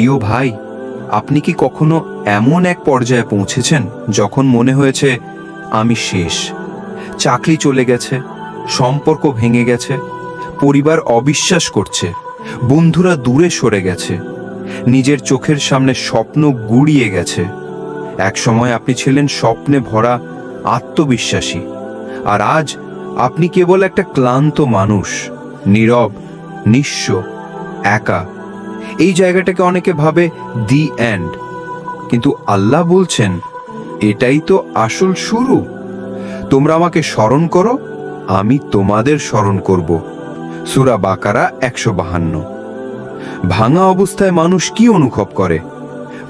প্রিয় ভাই, আপনি কি কখনো এমন এক পর্যায়ে পৌঁছেছেন যখন মনে হয়েছে, আমি শেষ, চাকরি চলে গেছে, সম্পর্ক ভেঙে গেছে, পরিবার অবিশ্বাস করছে, বন্ধুরা দূরে সরে গেছে, নিজের চোখের সামনে স্বপ্ন গুড়িয়ে গেছে এক সময় আপনি ছিলেন স্বপ্নে ভরা আত্মবিশ্বাসী, আর আজ আপনি কেবল একটা ক্লান্ত মানুষ, নীরব, নিঃস্ব, একা। এই জায়গাটাকে অনেকে ভাবে দি এন্ড কিন্তু আল্লাহ বলছেন, এটাই তো আসল শুরু। তোমরা আমাকে স্মরণ করো, আমি তোমাদের স্মরণ করব। সুরা বাকারা একশো বাহান্ন। ভাঙা অবস্থায় মানুষ কি অনুভব করে?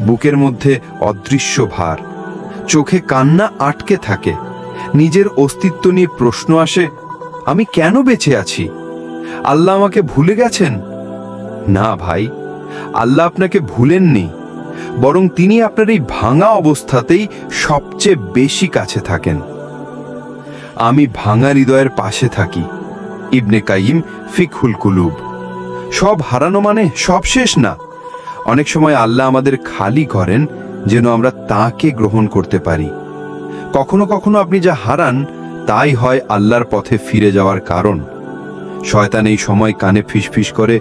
বুকের মধ্যে অদৃশ্য ভার। চোখে কান্না আটকে থাকে। নিজের অস্তিত্ব নিয়ে প্রশ্ন আসে, আমি কেন বেঁচে আছি? আল্লাহ আমাকে ভুলে গেছেন? না ভাই আল্লাহ আপনাকে ভুলেননি, বরং তিনি আপনার এই ভাঙা অবস্থাতেই সবচেয়ে বেশি কাছে থাকেন। আমি ভাঙা হৃদয়ের পাশে থাকি, ইবনে কাইম ফিকহুল কুলুব। সব হারানো মানে সব শেষ না। অনেক সময় আল্লাহ আমাদের খালি করেন, যেন আমরা তাকে গ্রহণ করতে পারি। কখনো কখনো আপনি যা হারান, তাই হয় আল্লাহর পথে ফিরে যাওয়ার কারণ। শয়তান এই সময় কানে ফিসফিস করে,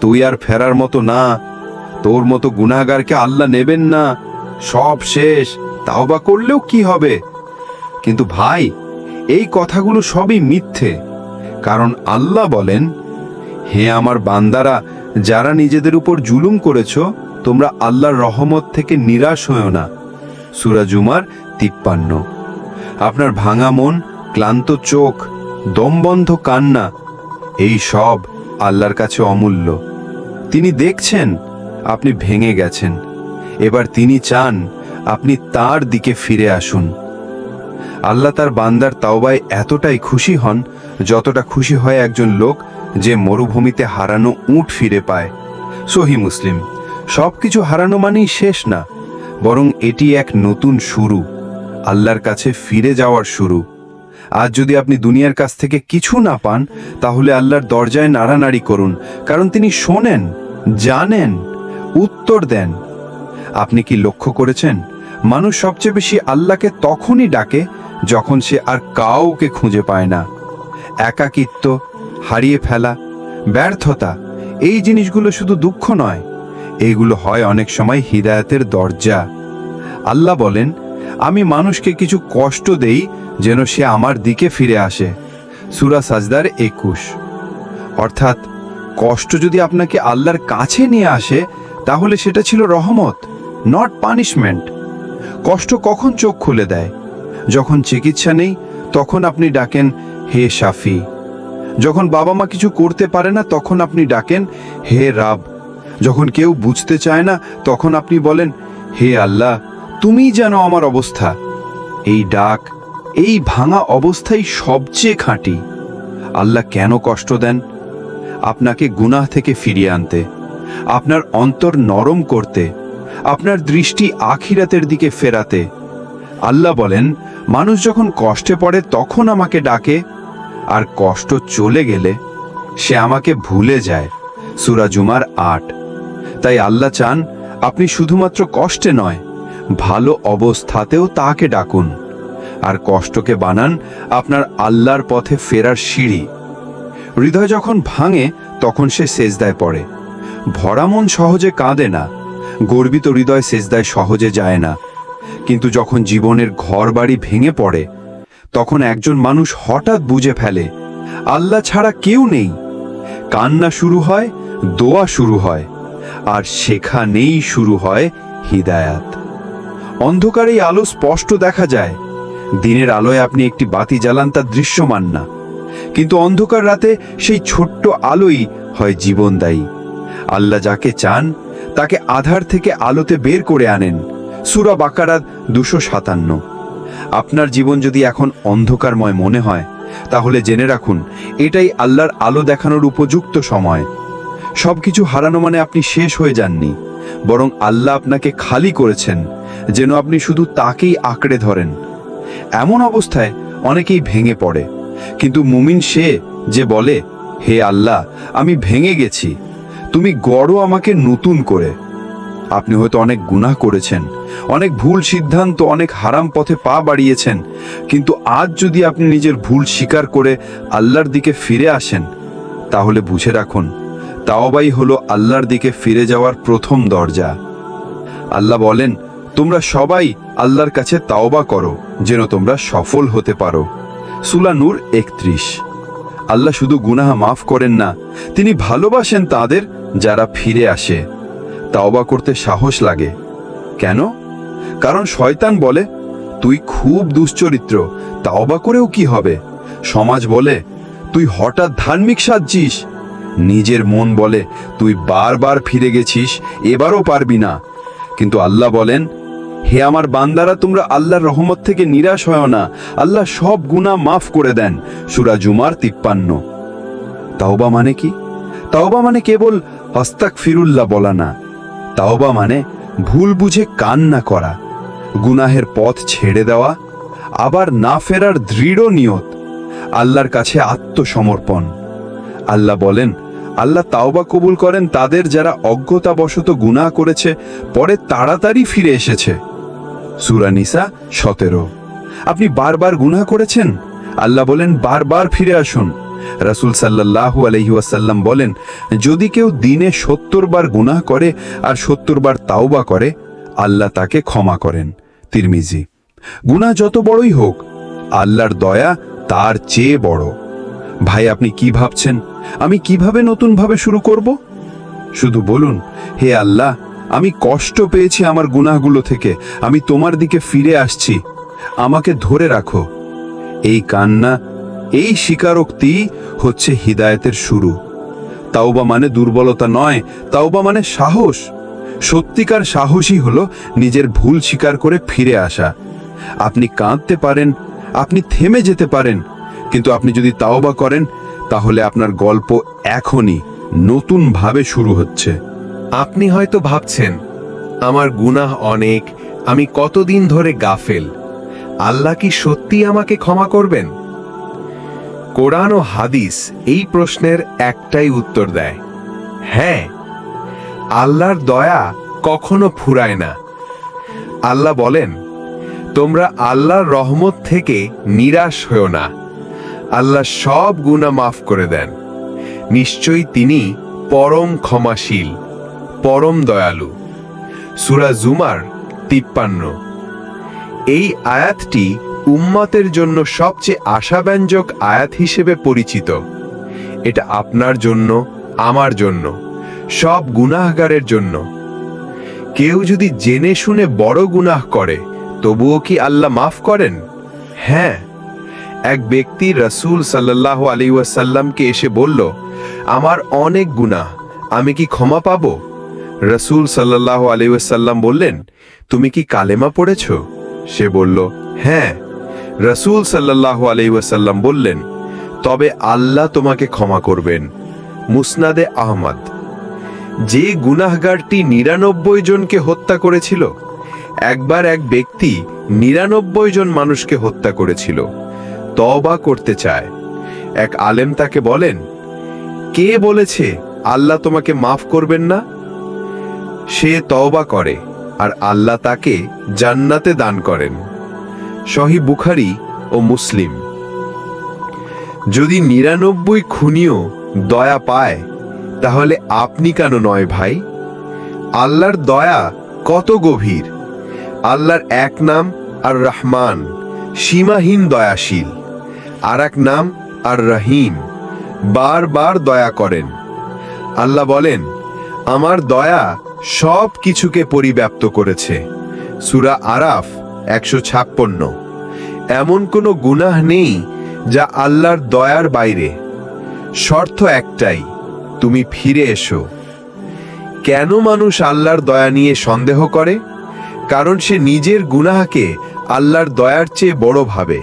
তুই আর ফেরার মতো না, তোর মতো গুনাহগারকে আল্লাহ নেবেন না, সব শেষ তাও বা করলেও কি হবে? কিন্তু ভাই, এই কথাগুলো সবই মিথ্যে, কারণ আল্লাহ বলেন, হে আমার বান্দারা, যারা নিজেদের উপর জুলুম করেছ, তোমরা আল্লাহর রহমত থেকে নিরাশ হয়েও না। সুরা জুমার তিপ্পান্ন। আপনার ভাঙা মন, ক্লান্ত চোখ দমবন্ধ কান্না এই সব আল্লাহর কাছে অমূল্য। তিনি দেখছেন আপনি ভেঙে গেছেন। এবার তিনি চান আপনি তার দিকে ফিরে আসুন। আল্লাহ তার বান্দার তাওবায় এতটাই খুশি হন, যতটা খুশি হয় একজন লোক যে মরুভূমিতে হারানো উট ফিরে পায়। সহি মুসলিম, সবকিছু হারানো মানেই শেষ না, বরং এটি এক নতুন শুরু, আল্লাহর কাছে ফিরে যাওয়ার শুরু। আজ যদি আপনি দুনিয়ার কাছ থেকে কিছু না পান, তাহলে আল্লাহর দরজায় নাড়ানাড়ি করুন, কারণ তিনি শোনেন, জানেন, উত্তর দেন। আপনি কি লক্ষ্য করেছেন, মানুষ সবচেয়ে বেশি আল্লাহকে তখনই ডাকে যখন সে আর কাউকে খুঁজে পায় না? একাকিত্ব, হারিয়ে ফেলা, ব্যর্থতা, এই জিনিসগুলো শুধু দুঃখ নয় এইগুলো হয় অনেক সময় হৃদায়তের দরজা। আল্লাহ বলেন আমি মানুষকে কিছু কষ্ট দেই যেন সে আমার দিকে ফিরে আসে। সুরা সাজদার একুশ। অর্থাৎ, কষ্ট যদি আপনাকে আল্লাহর কাছে নিয়ে আসে, তাহলে সেটা ছিল রহমত নট পানিশমেন্ট কষ্ট কখন চোখ খুলে দেয়? যখন চিকিৎসা নেই, তখন আপনি ডাকেন, হে শাফি যখন বাবা মা কিছু করতে পারে না, তখন আপনি ডাকেন, হে রাব। যখন কেউ বুঝতে চায় না, তখন আপনি বলেন, হে আল্লাহ তুমিই যেন আমার অবস্থা। এই ডাক, এই ভাঙা অবস্থাই সবচেয়ে খাঁটি। আল্লাহ কেন কষ্ট দেন? আপনাকে গুনাহ থেকে ফিরিয়ে আনতে, আপনার অন্তর নরম করতে, আপনার দৃষ্টি আখিরাতের দিকে ফেরাতে। আল্লাহ বলেন, মানুষ যখন কষ্টে পড়ে তখন আমাকে ডাকে, আর কষ্ট চলে গেলে সে আমাকে ভুলে যায়। সুরাজুমার আট। তাই আল্লাহ চান, আপনি শুধুমাত্র কষ্টে নয় ভালো অবস্থাতেও তাকে ডাকুন, আর কষ্টকে বানান আপনার আল্লাহর পথে ফেরার সিঁড়ি। হৃদয় যখন ভাঙে, তখন সে সেজদায় পড়ে। ভরা মন সহজে কাঁদে না, গর্বিত হৃদয় সেজদায় সহজে যায় না। কিন্তু যখন জীবনের ঘর বাড়ি ভেঙে পড়ে, তখন একজন মানুষ হঠাৎ বুঝে ফেলে, আল্লাহ ছাড়া কেউ নেই। কান্না শুরু হয়, দোয়া শুরু হয়, আর সেখানেই শুরু হয় হিদায়াত। অন্ধকারেই আলো স্পষ্ট দেখা যায়। দিনের আলোয় আপনি একটি বাতি জ্বালান, তা দৃশ্যমান না। কিন্তু অন্ধকার রাতে সেই ছোট্ট আলোই হয় জীবনদায়ী আল্লাহ যাকে চান, তাকে আধার থেকে আলোতে বের করে আনেন। সুরা বাকারাত দুশো সাতান্ন। আপনার জীবন যদি এখন অন্ধকারময় মনে হয়, তাহলে জেনে রাখুন, এটাই আল্লাহর আলো দেখানোর উপযুক্ত সময়। সবকিছু হারানো মানে আপনি শেষ হয়ে যাননি, বরং আল্লাহ আপনাকে খালি করেছেন। যেন আপনি শুধু তাকেই আঁকড়ে ধরেন। এমন অবস্থায় অনেকেই ভেঙে পড়ে। কিন্তু মুমিন সে যে বলে, হে আল্লাহ, আমি ভেঙে গেছি। তুমি গড়ো আমাকে নতুন করে। আপনি হয়তো অনেক গুনাহ করেছেন, অনেক ভুল সিদ্ধান্ত, অনেক হারাম পথে পা বাড়িয়েছেন। কিন্তু আজ যদি আপনি নিজের ভুল স্বীকার করে আল্লাহর দিকে ফিরে আসেন, তাহলে বুঝে রাখুন, তাওবাই হলো আল্লাহর দিকে ফিরে যাওয়ার প্রথম দরজা। আল্লাহ বলেন তোমরা সবাই আল্লাহর কাছে তাওবা করো, যেন তোমরা সফল হতে পারো। সুলা নূর একত্রিশ। আল্লাহ শুধু গুনাহা মাফ করেন না, তিনি ভালোবাসেন তাদের যারা ফিরে আসে। তাওবা করতে সাহস লাগে। কেন? কারণ শয়তান বলে, তুই খুব দুশ্চরিত্র, তাওবা করেও কি হবে? সমাজ বলে, তুই হঠাৎ ধার্মিক সাজছিস। নিজের মন বলে, তুই বারবার ফিরে গেছিস, এবারও পারবি না। কিন্তু আল্লাহ বলেন হে আমার বান্দারা, তোমরা আল্লাহর রহমত থেকে নিরাশ হয় না। আল্লাহ সব গুনাহ মাফ করে দেন। সুরা জুমার তিপ্পান্ন। তাওবা মানে কি? তাওবা মানে কেবল হস্তাক ফিরুল্লাহ বলা না। তাওবা মানে ভুল বুঝে কান্না করা, গুনাহের পথ ছেড়ে দেওয়া, আবার না ফেরার দৃঢ় নিয়ত, আল্লাহর কাছে আত্মসমর্পণ। আল্লাহ বলেন, আল্লাহ তাওবা কবুল করেন তাদের যারা অজ্ঞতাবশত গুনাহ করেছে, পরে তাড়াতাড়ি ফিরে এসেছে। সুরা নিসা সতেরো। আপনি বারবার গুনাহ করেছেন? আল্লাহ বলেন, বারবার ফিরে আসুন। রাসূল সাল্লাল্লাহু আলাইহি ওয়াসাল্লাম বলেন, যদি কেউ দিনে সত্তর বার গুনাহ করে আর সত্তর বার তাওবা করে, আল্লাহ তাকে ক্ষমা করেন। তিরমিজি, গুনাহ যত বড়ই হোক, আল্লাহর দয়া তার চেয়ে বড়। ভাই, আপনি কি ভাবছেন? আমি কীভাবে নতুনভাবে শুরু করব? শুধু বলুন, হে আল্লাহ আমি কষ্ট পেয়েছি আমার গুনাহগুলো থেকে। আমি তোমার দিকে ফিরে আসছি। আমাকে ধরে রাখো। এই কান্না, এই স্বীকারোক্তি হচ্ছে হিদায়তের শুরু। তাওবা মানে দুর্বলতা নয়, তাওবা মানে সাহস। সত্যিকার সাহসই হলো নিজের ভুল স্বীকার করে ফিরে আসা। আপনি কাঁদতে পারেন, আপনি থেমে যেতে পারেন, কিন্তু আপনি যদি তাওবা করেন, তাহলে আপনার গল্প এখনই নতুনভাবে শুরু হচ্ছে। আপনি হয়তো ভাবছেন, আমার গুনাহ অনেক, আমি কতদিন ধরে গাফেল। আল্লাহ কি সত্যি আমাকে ক্ষমা করবেন? কোরআন ও হাদিস এই প্রশ্নের একটাই উত্তর দেয় হ্যাঁ আল্লাহর দয়া কখনো ফুরায় না। আল্লাহ বলেন, তোমরা আল্লাহর রহমত থেকে নিরাশ হও না। আল্লাহ সব গুনাহ মাফ করে দেন। নিশ্চয়ই তিনি পরম ক্ষমাশীল। পরম দয়ালু। সুরা জুমার তিপ্পান্ন। এই আয়াতটি উম্মতের জন্য সবচেয়ে আশাব্যঞ্জক আয়াত হিসেবে পরিচিত। এটা আপনার জন্য, আমার জন্য, সব গুনাহগারের জন্য। কেউ যদি জেনে শুনে বড় গুনাহ করে, তবুও কি আল্লাহ মাফ করেন? হ্যাঁ। এক ব্যক্তি রসুল সাল্লাহ আলী ওয়াসাল্লামকে এসে বলল, আমার অনেক গুনাহ, আমি কি ক্ষমা পাবো? রসুল সাল্লাহ আলী ওয়াসাল্লাম বললেন, তুমি কি কালেমা পড়েছ? সে বলল হ্যাঁ। রসুল সাল্লাহ আলী ওয়াসাল্লাম বললেন, তবে আল্লাহ তোমাকে ক্ষমা করবেন। মুসনাদে আহমদ। যে গুনাহগারটি নিরানব্বই জনকে হত্যা করেছিল, একবার এক ব্যক্তি নিরানব্বই জন মানুষকে হত্যা করেছিল। তবা করতে চায়। এক আলেম তাকে বলেন, কে বলেছে আল্লাহ তোমাকে মাফ করবেন না? সে তওবা করে, আর আল্লাহ তাকে জান্নাতে দান করেন। সহি বুখারি ও মুসলিম। যদি নিরানব্বই খুনিও দয়া পায়, তাহলে আপনি কেন নয় ভাই? আল্লাহর দয়া কত গভীর। আল্লাহর এক নাম আর রহমান, সীমাহীন দয়াশীল। আর এক নাম আর রহিম, বারবার দয়া করেন। আল্লাহ বলেন, আমার দয়া সব কিছুকে পরিব্যাপ্ত করেছে। সুরা আরাফ একশো ছাপ্পন্ন। এমন কোনো গুনাহ নেই যা আল্লাহর দয়ার বাইরে। শর্ত একটাই, তুমি ফিরে এসো। কেন মানুষ আল্লাহর দয়া নিয়ে সন্দেহ করে? কারণ সে নিজের গুনাহকে আল্লাহর দয়ার চেয়ে বড় ভাবে।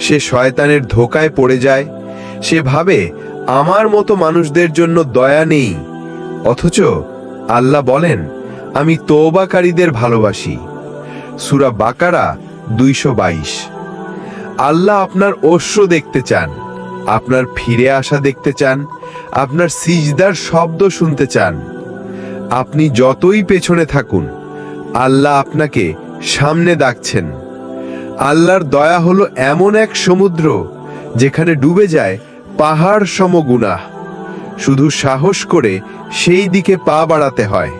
সে শয়তানের ধোকায় পড়ে যায়। সে ভাবে, আমার মতো মানুষদের জন্য দয়া নেই। অথচ আল্লাহ বলেন, আমি তৌবাকারীদের ভালোবাসি। সুরা বাকারা দুইশো বাইশ। আল্লাহ আপনার অশ্র দেখতে চান, আপনার ফিরে আসা দেখতে চান, আপনার সিজদার শব্দ শুনতে চান। আপনি যতই পেছনে থাকুন, আল্লাহ আপনাকে সামনে ডাকছেন। আল্লাহর দয়া হলো এমন এক সমুদ্র, যেখানে ডুবে যায় পাহাড় সমগুণা শুধু সাহস করে সেই দিকে পা বাড়াতে হয়।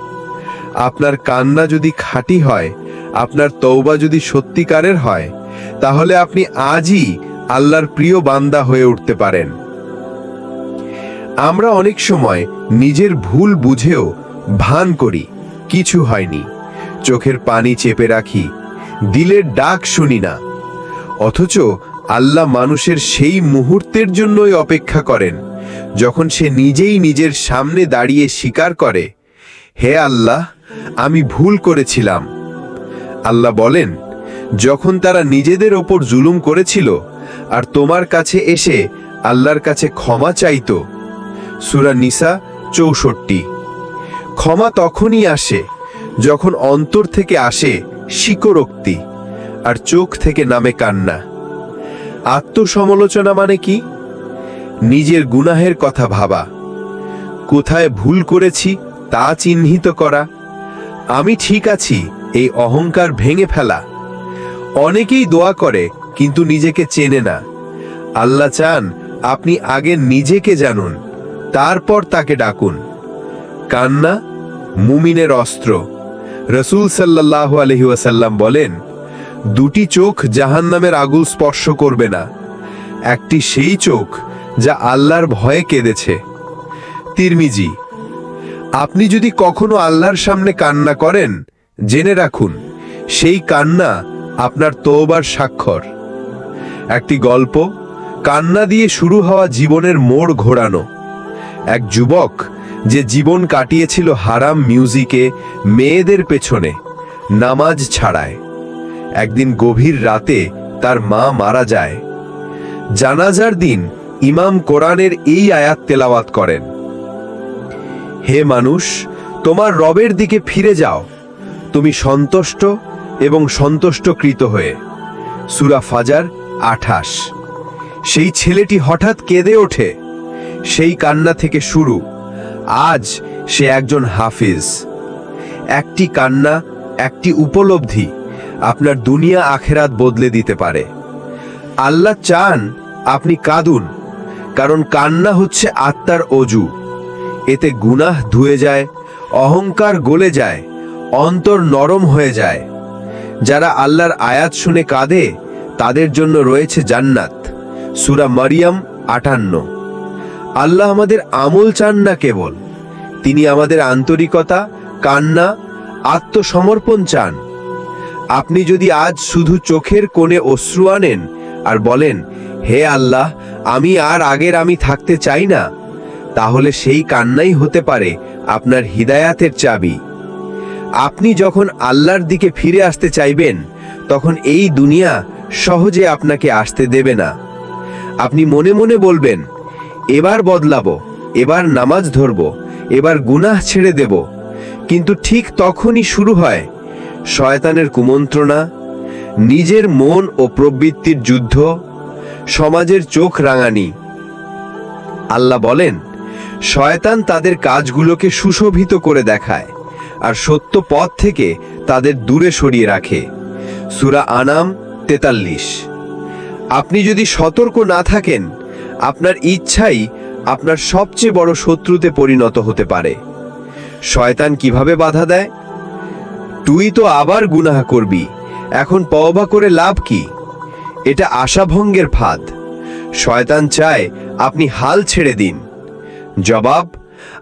আপনার কান্না যদি খাঁটি হয়, আপনার তৌবা যদি সত্যিকারের হয়, তাহলে আপনি আজই আল্লাহর প্রিয় বান্দা হয়ে উঠতে পারেন। আমরা অনেক সময় নিজের ভুল বুঝেও ভান করি, কিছু হয়নি। চোখের পানি চেপে রাখি, দিলের ডাক শুনি না। অথচ আল্লাহ মানুষের সেই মুহূর্তের জন্যই অপেক্ষা করেন। যখন সে নিজেই নিজের সামনে দাঁড়িয়ে স্বীকার করে, হে আল্লাহ, আমি ভুল করেছিলাম। আল্লাহ বলেন, যখন তারা নিজেদের ওপর জুলুম করেছিল আর তোমার কাছে এসে আল্লাহর কাছে ক্ষমা চাইত। সুরা নিসা চৌষট্টি। ক্ষমা তখনই আসে যখন অন্তর থেকে আসে শিকরোক্তি আর চোখ থেকে নামে কান্না। আত্মসমালোচনা মানে কি? নিজের গুনাহের কথা ভাবা। কোথায় ভুল করেছি তা চিহ্নিত করা। আমি ঠিক আছি, এই অহংকার ভেঙে ফেলা। অনেকেই দোয়া করে, কিন্তু নিজেকে চেনে না। আল্লাহ চান, আপনি আগে নিজেকে জানুন, তারপর তাকে ডাকুন। কান্না, মুমিনের অস্ত্র। রসুল সাল্লাহ আলহি ওয়াসাল্লাম বলেন, দুটি চোখ জাহান্নামের আগুল স্পর্শ করবে না। একটি সেই চোখ যা আল্লাহর ভয়ে কেঁদেছে। তিরমিজি, আপনি যদি কখনো আল্লাহর সামনে কান্না করেন, জেনে রাখুন, সেই কান্না আপনার তোবার স্বাক্ষর। একটি গল্প, কান্না দিয়ে শুরু হওয়া জীবনের মোড় ঘোরানো। এক যুবক যে জীবন কাটিয়েছিল হারাম মিউজিকে মেয়েদের পেছনে, নামাজ ছাড়ায়। একদিন গভীর রাতে তার মা মারা যায়। জানাজার দিন ইমাম কোরআনের এই আয়াত তেলাওয়াত করেন। হে মানুষ, তোমার রবের দিকে ফিরে যাও। তুমি সন্তুষ্ট এবং সন্তুষ্টকৃত হয়ে। সুরা ফাজার আঠাশ। সেই ছেলেটি হঠাৎ কেঁদে ওঠে। সেই কান্না থেকে শুরু। আজ সে একজন হাফিজ। একটি কান্না, একটি উপলব্ধি আপনার দুনিয়া আখেরাত বদলে দিতে পারে। আল্লাহ চান আপনি কাঁদুন। কারণ কান্না হচ্ছে আত্মার অজু। এতে গুনাহ ধুয়ে যায়, অহংকার গলে যায়, অন্তর নরম হয়ে যায়। যারা আল্লাহর আয়াত শুনে কাঁদে, তাদের জন্য রয়েছে জান্নাত। সুরা মারিয়াম আটান্ন। আল্লাহ আমাদের আমল চান না কেবল, তিনি আমাদের আন্তরিকতা, কান্না, আত্মসমর্পণ চান। আপনি যদি আজ শুধু চোখের কোণে অশ্রু আনেন আর বলেন, হে আল্লাহ আমি আর আগের আমি থাকতে চাই না। তাহলে সেই কান্নাই হতে পারে আপনার হিদায়াতের চাবি। আপনি যখন আল্লাহর দিকে ফিরে আসতে চাইবেন, তখন এই দুনিয়া সহজে আপনাকে আসতে দেবে না। আপনি মনে মনে বলবেন, এবার বদলাবো, এবার নামাজ ধরব, এবার গুনাহ ছেড়ে দেব। কিন্তু ঠিক তখনই শুরু হয় শয়তানের কুমন্ত্রণা, নিজের মন ও প্রবৃত্তির যুদ্ধ সমাজের চোখ রাঙানি। আল্লাহ বলেন, শয়তান তাদের কাজগুলোকে সুশোভিত করে দেখায় আর সত্য পথ থেকে তাদের দূরে সরিয়ে রাখে। সুরা আনাম তেতাল্লিশ। আপনি যদি সতর্ক না থাকেন, আপনার ইচ্ছাই আপনার সবচেয়ে বড় শত্রুতে পরিণত হতে পারে। শয়তান কীভাবে বাধা দেয়? তুই তো আবার গুনাহ করবি। এখন পওবা করে লাভ কি? এটা আশাভঙ্গের ফাঁদ। শয়তান চায় আপনি হাল ছেড়ে দিন। জবাব,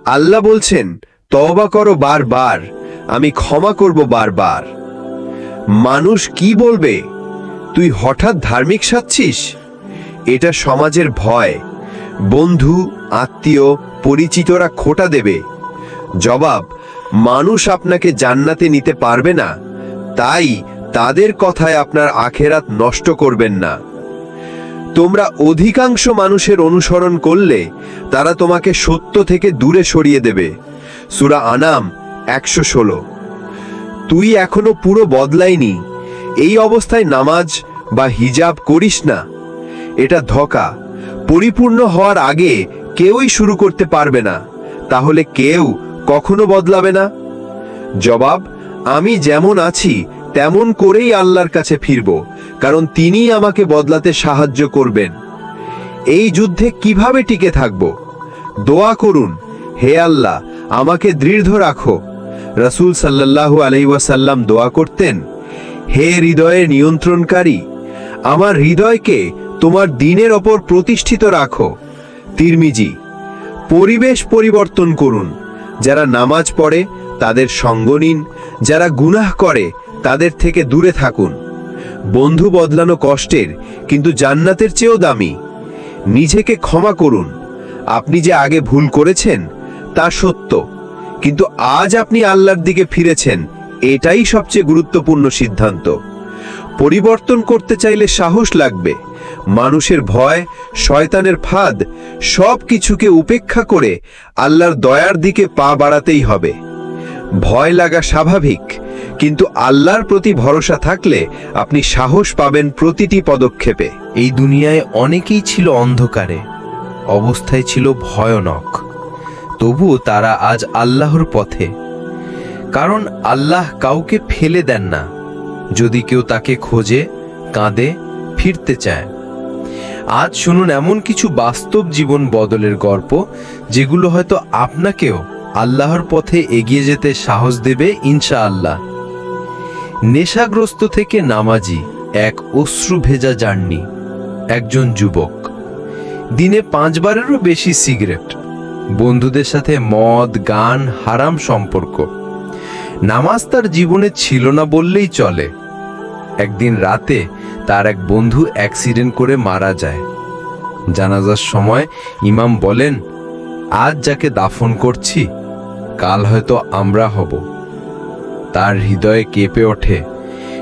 আল্লাহ বলছেন, তওবা করো বারবার, আমি ক্ষমা করব বারবার। মানুষ কি বলবে? তুই হঠাৎ ধার্মিক সাচ্ছিস? এটা সমাজের ভয়। বন্ধু, আত্মীয়, পরিচিতরা খোটা দেবে। জবাব, মানুষ আপনাকে জান্নাতে নিতে পারবে না। তাই তাদের কথায় আপনার আখেরাত নষ্ট করবেন না। তোমরা অধিকাংশ মানুষের অনুসরণ করলে তারা তোমাকে সত্য থেকে দূরে সরিয়ে দেবে। সুরা আনাম একশো ষোলো। তুই এখনও পুরো বদলাইনি। এই অবস্থায় নামাজ বা হিজাব করিস না। এটা ধকা। পরিপূর্ণ হওয়ার আগে কেউই শুরু করতে পারবে না। তাহলে কেউ কখনো বদলাবে না? জবাব, আমি যেমন আছি তেমন করেই আল্লাহর কাছে ফিরব, কারণ তিনিই আমাকে বদলাতে সাহায্য করবেন। এই যুদ্ধে কীভাবে টিকে থাকব? দোয়া করুন, হে আল্লাহ, আমাকে দৃঢ় রাখো। রসুল সাল্লাল্লাহু আলাই দোয়া করতেন, হে হৃদয়ের নিয়ন্ত্রণকারী, আমার হৃদয়কে তোমার দিনের ওপর প্রতিষ্ঠিত রাখো। তিরমিজি, পরিবেশ পরিবর্তন করুন। যারা নামাজ পড়ে, তাদের সঙ্গ নিন। যারা গুনাহ করে তাদের থেকে দূরে থাকুন। বন্ধু বদলানো কষ্টের, কিন্তু জান্নাতের চেয়েও দামি। নিজেকে ক্ষমা করুন। আপনি যে আগে ভুল করেছেন, তা সত্য। কিন্তু আজ আপনি আল্লাহর দিকে ফিরেছেন, এটাই সবচেয়ে গুরুত্বপূর্ণ সিদ্ধান্ত। পরিবর্তন করতে চাইলে সাহস লাগবে। মানুষের ভয়, শয়তানের ফাঁদ সব কিছুকে উপেক্ষা করে আল্লাহর দয়ার দিকে পা বাড়াতেই হবে। ভয় লাগা স্বাভাবিক। কিন্তু আল্লাহর প্রতি ভরসা থাকলে আপনি সাহস পাবেন প্রতিটি পদক্ষেপে। এই দুনিয়ায় অনেকেই ছিল অন্ধকারে, অবস্থায় ছিল ভয়ানক। তবুও তারা আজ আল্লাহর পথে। কারণ আল্লাহ কাউকে ফেলে দেন না। যদি কেউ তাকে খোঁজে, কাঁদে, ফিরতে চায়। আজ শুনুন এমন কিছু বাস্তব জীবন বদলের গল্প, যেগুলো হয়তো আপনাকেও আল্লাহর পথে এগিয়ে যেতে সাহস দেবে ইনশাআল্লাহ। নেশাগ্রস্ত থেকে নামাজি এক অশ্রু ভেজা জার্নি। একজন যুবক। দিনে পাঁচবারেরও বেশি সিগারেট। বন্ধুদের সাথে মদ, গান, হারাম সম্পর্ক। নামাজ তার জীবনে ছিল না বললেই চলে। একদিন রাতে তার এক বন্ধু অ্যাক্সিডেন্ট করে মারা যায়। জানাজার সময় ইমাম বলেন, আজ যাকে দাফন করছি, কাল হয়তো আমরা হব। তার হৃদয়ে কেঁপে ওঠে।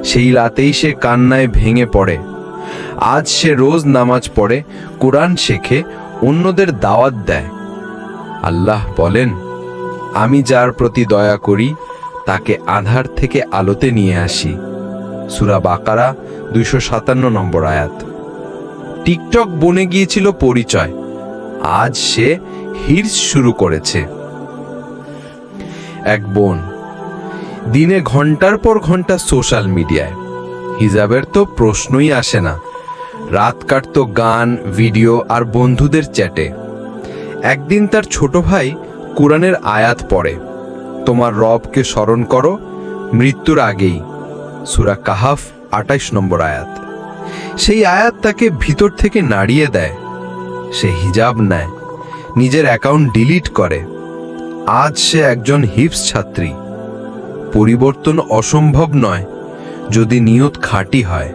সেই রাতেই সে কান্নায় ভেঙে পড়ে। আজ সে রোজ নামাজ পড়ে, কোরআন শেখে, অন্যদের দাওয়াত দেয়। আল্লাহ বলেন, আমি যার প্রতি দয়া করি, তাকে আধার থেকে আলোতে নিয়ে আসি। সুরা বাকারা, দুইশো সাতান্ন নম্বর আয়াত। টিকটক বনে গিয়েছিল পরিচয়। আজ সে হিরস শুরু করেছে। এক বোন দিনে ঘণ্টার পর ঘণ্টা সোশ্যাল মিডিয়ায়। হিজাবের তো প্রশ্নই আসে না। রাত কাটত গান, ভিডিও আর বন্ধুদের চ্যাটে। একদিন তার ছোট ভাই কোরআনের আয়াত পড়ে, তোমার রবকে স্মরণ করো, মৃত্যুর আগেই। সুরা কাহাফ আটাইশ নম্বর আয়াত। সেই আয়াত তাকে ভিতর থেকে নাড়িয়ে দেয়। সে হিজাব নেয়, নিজের অ্যাকাউন্ট ডিলিট করে। আজ সে একজন হিপস ছাত্রী। পরিবর্তন অসম্ভব নয়, যদি নিয়ত খাঁটি হয়।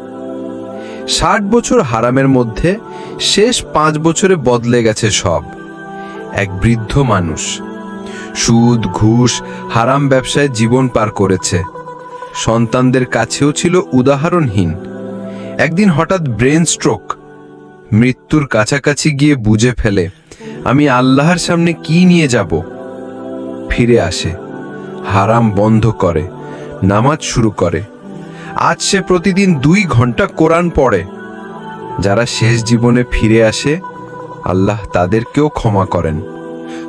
ষাট বছর হারামের মধ্যে শেষ পাঁচ বছরে বদলে গেছে সব। এক বৃদ্ধ মানুষ। সুদ, ঘুষ, হারাম ব্যবসায় জীবন পার করেছে। সন্তানদের কাছেও ছিল উদাহরণহীন। একদিন হঠাৎ ব্রেন স্ট্রোক। মৃত্যুর কাছাকাছি গিয়ে বুঝে ফেলে, আমি আল্লাহর সামনে কি নিয়ে যাব? ফিরে আসে। হারাম বন্ধ করে, নামাজ শুরু করে। আজ সে প্রতিদিন দুই ঘণ্টা কোরআন পড়ে। যারা শেষ জীবনে ফিরে আসে, আল্লাহ তাদেরকেও ক্ষমা করেন।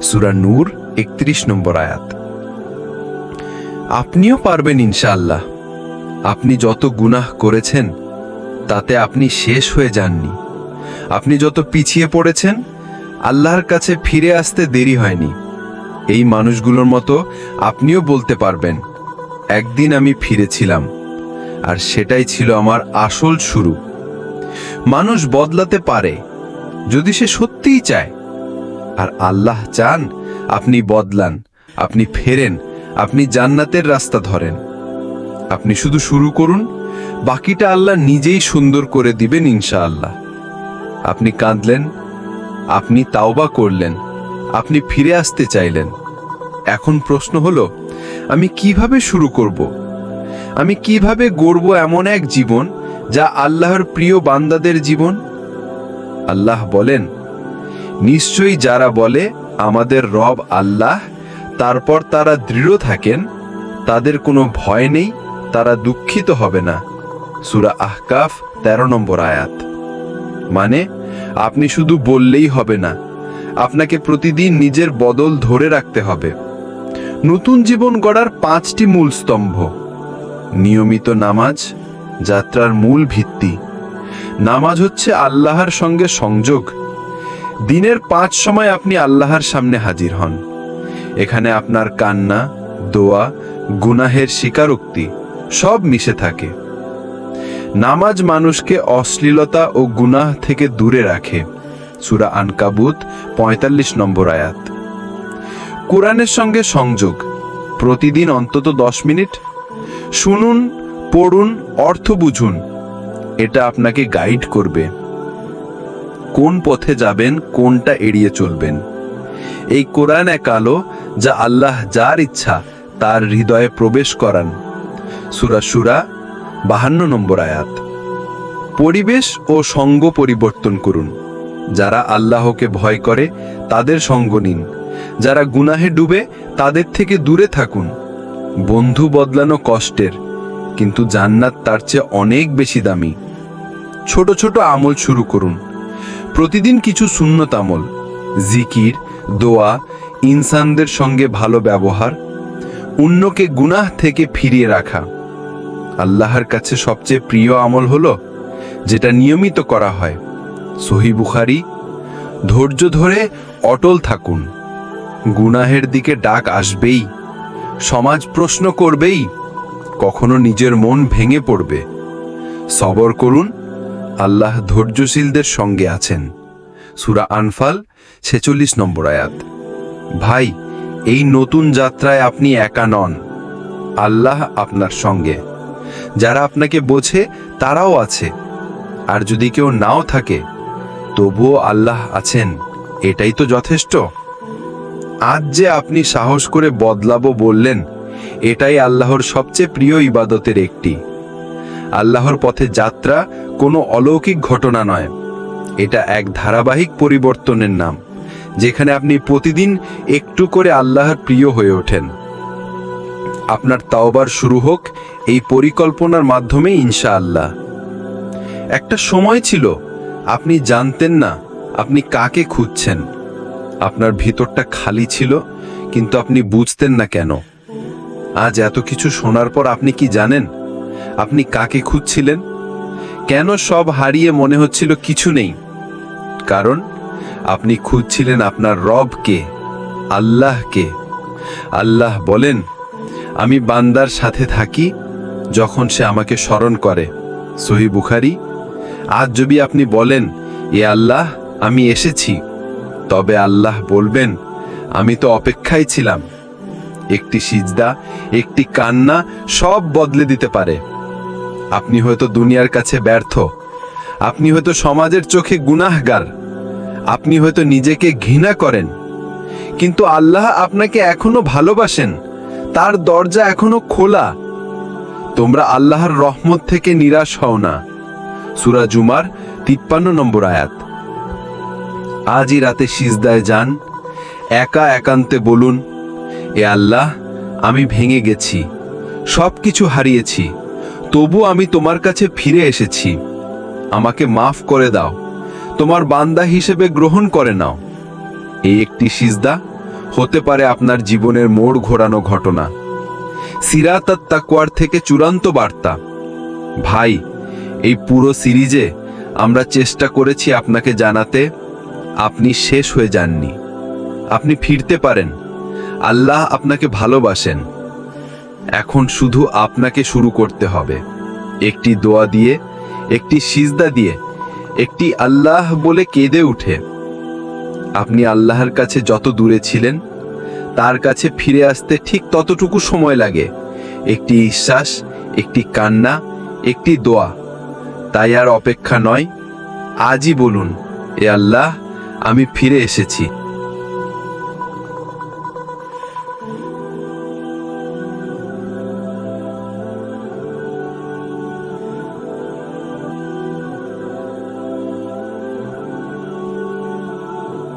সুরা নূর একত্রিশ নম্বর আয়াত। আপনিও পারবেন ইনশাআল্লাহ। আপনি যত গুনাহ করেছেন, তাতে আপনি শেষ হয়ে যাননি। আপনি যত পিছিয়ে পড়েছেন, আল্লাহর কাছে ফিরে আসতে দেরি হয়নি। এই মানুষগুলোর মতো আপনিও বলতে পারবেন, একদিন আমি ফিরেছিলাম, আর সেটাই ছিল আমার আসল শুরু। মানুষ বদলাতে পারে, যদি সে সত্যিই চায়। আর আল্লাহ চান আপনি বদলান, আপনি ফেরেন, আপনি জান্নাতের রাস্তা ধরেন। আপনি শুধু শুরু করুন, বাকিটা আল্লাহ নিজেই সুন্দর করে দিবেন ইনশাআল্লাহ। আপনি কাঁদলেন, আপনি তাওবা করলেন। আপনি ফিরে আসতে চাইলেন। এখন প্রশ্ন হলো, আমি কীভাবে শুরু করব? আমি কীভাবে গড়ব এমন এক জীবন যা আল্লাহর প্রিয় বান্দাদের জীবন? আল্লাহ বলেন, নিশ্চয়ই যারা বলে, আমাদের রব আল্লাহ তারপর তারা দৃঢ় থাকেন, তাদের কোনো ভয় নেই, তারা দুঃখিত হবে না। সুরা আহকাফ তেরো নম্বর আয়াত। মানে আপনি শুধু বললেই হবে না আপনাকে প্রতিদিন নিজের বদল ধরে রাখতে হবে। নতুন জীবন গড়ার পাঁচটি মূল স্তম্ভ। নিয়মিত নামাজ, যাত্রার মূল ভিত্তি। নামাজ হচ্ছে আল্লাহর সঙ্গে সংযোগ। দিনের পাঁচ সময় আপনি আল্লাহর সামনে হাজির হন। এখানে আপনার কান্না, দোয়া, গুনাহের স্বীকারোক্তি সব মিশে থাকে। নামাজ মানুষকে অশ্লীলতা ও গুনাহ থেকে দূরে রাখে। সুরা আনকাবুত, পঁয়তাল্লিশ নম্বর আয়াত। কোরআনের সঙ্গে সংযোগ। প্রতিদিন অন্তত দশ মিনিট। শুনুন, পড়ুন, অর্থ বুঝুন। এটা আপনাকে গাইড করবে। কোন পথে যাবেন, কোনটা এড়িয়ে চলবেন। এই কোরআন এক আলো যা আল্লাহ যার ইচ্ছা, তার হৃদয়ে প্রবেশ করান। সুরা সুরা বাহান্ন নম্বর আয়াত। পরিবেশ ও সঙ্গ পরিবর্তন করুন। যারা আল্লাহকে ভয় করে, তাদের সঙ্গ নিন। যারা গুনাহে ডুবে, তাদের থেকে দূরে থাকুন। বন্ধু বদলানো কষ্টের, কিন্তু জান্নাত তার চেয়ে অনেক বেশি দামি। ছোট ছোট আমল শুরু করুন। প্রতিদিন কিছু সুন্নত আমল। জিকির, দোয়া, ইনসানদের সঙ্গে ভালো ব্যবহার। অন্যকে গুনাহ থেকে ফিরিয়ে রাখা। আল্লাহর কাছে সবচেয়ে প্রিয় আমল হলো, যেটা নিয়মিত করা হয়। সহি বুখারি, ধৈর্য ধরে অটল থাকুন। গুনাহের দিকে ডাক আসবেই। সমাজ প্রশ্ন করবেই, কখনো নিজের মন ভেঙে পড়বে। সবর করুন, আল্লাহ ধৈর্যশীলদের সঙ্গে আছেন। সুরা আনফাল ছেচল্লিশ নম্বর আয়াত। ভাই, এই নতুন যাত্রায় আপনি একা নন। আল্লাহ আপনার সঙ্গে। যারা আপনাকে বোঝে, তারাও আছে। আর যদি কেউ নাও থাকে তবুও আল্লাহ আছেন, এটাই তো যথেষ্ট। আজ যে আপনি সাহস করে বদলাবো বললেন, এটাই আল্লাহর সবচেয়ে প্রিয় ইবাদতের একটি। আল্লাহর পথে যাত্রা কোনো অলৌকিক ঘটনা নয়। এটা এক ধারাবাহিক পরিবর্তনের নাম, যেখানে আপনি প্রতিদিন একটু করে আল্লাহর প্রিয় হয়ে ওঠেন। আপনার তাওবার শুরু হোক, এই পরিকল্পনার মাধ্যমে ইনশাআল্লাহ। একটা সময় ছিল আপনি জানতেন না আপনি কাকে খুঁজছেন। আপনার ভিতরটা খালি ছিল, কিন্তু আপনি বুঝতেন না কেন। আজ এত কিছু শোনার পর আপনি কি জানেন? আপনি কাকে খুঁজছিলেন? কেন সব হারিয়ে মনে হচ্ছিল কিছু নেই? কারণ আপনি খুঁজছিলেন আপনার রবকে, আল্লাহকে। আল্লাহ বলেন, আমি বান্দার সাথে থাকি যখন সে আমাকে স্মরণ করে। সহি বুখারি আজ যদি আপনি বলেন, এ আল্লাহ, আমি এসেছি। তবে আল্লাহ বলবেন, আমি তো অপেক্ষায় ছিলাম। একটি সিজদা, একটি কান্না সব বদলে দিতে পারে। আপনি হয়তো দুনিয়ার কাছে ব্যর্থ। আপনি হয়তো সমাজের চোখে গুনাহগার। আপনি হয়তো নিজেকে ঘৃণা করেন। কিন্তু আল্লাহ আপনাকে এখনও ভালোবাসেন। তার দরজা এখনও খোলা। তোমরা আল্লাহর রহমত থেকে নিরাশ হও না। সুরা জুমার তিপ্পান্ন নম্বর আয়াত। আজই রাতে সিজদায় যান, একা একান্তে বলুন, এ আল্লাহ, আমি ভেঙে গেছি সব কিছু হারিয়েছি, তবু আমি তোমার কাছে ফিরে এসেছি। আমাকে মাফ করে দাও, তোমার বান্দা হিসেবে গ্রহণ করে নাও। এই একটি সিজদা হতে পারে আপনার জীবনের মোড় ঘোরানো ঘটনা। সিরাত আর তাকওয়ার থেকে চূড়ান্ত বার্তা। ভাই এই পুরো সিরিজে আমরা চেষ্টা করেছি আপনাকে জানাতে, আপনি শেষ হয়ে যাননি। আপনি ফিরতে পারেন। আল্লাহ আপনাকে ভালোবাসেন। এখন শুধু আপনাকে শুরু করতে হবে। একটি দোয়া দিয়ে, একটি সিজদা দিয়ে, একটি আল্লাহ বলে কেঁদে উঠে। আপনি আল্লাহর কাছে যত দূরে ছিলেন, তার কাছে ফিরে আসতে ঠিক ততটুকু সময় লাগে। একটি বিশ্বাস একটি কান্না, একটি দোয়া। তাই আর অপেক্ষা নয়। আজই বলুন এ আল্লাহ আমি ফিরে এসেছি।